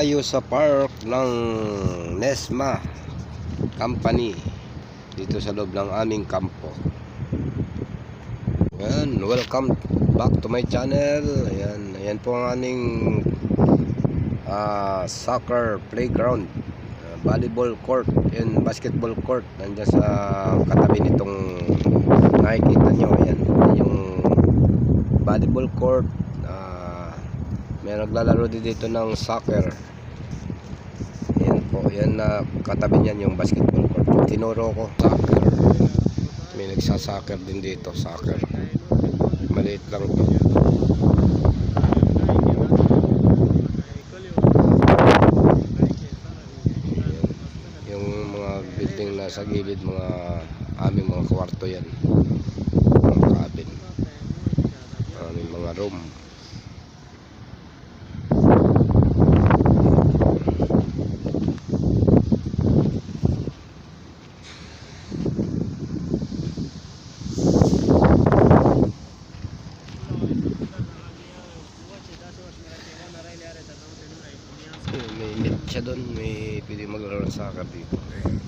tayo sa park ng Nesma Company dito sa loob ng aming kampo. Ayan, welcome back to my channel. Ayan, ayan po ang aming ah, soccer playground. Volleyball court and basketball court nandiyan sa katabi nitong nakikita nyo. Ayan, yung volleyball court. May naglalaro din dito ng soccer. Ayan po, yan na katabi niyan yung basketball court. Tinuro ko, soccer. May nagsasoccer din dito, soccer. Maliit lang to. Yung mga building na sa gilid, mga aming mga kwarto yan. Mga cabin. Aming mga room. Ayun, may net siya doon, may pwede maglaro ng soccer dito. Ayun.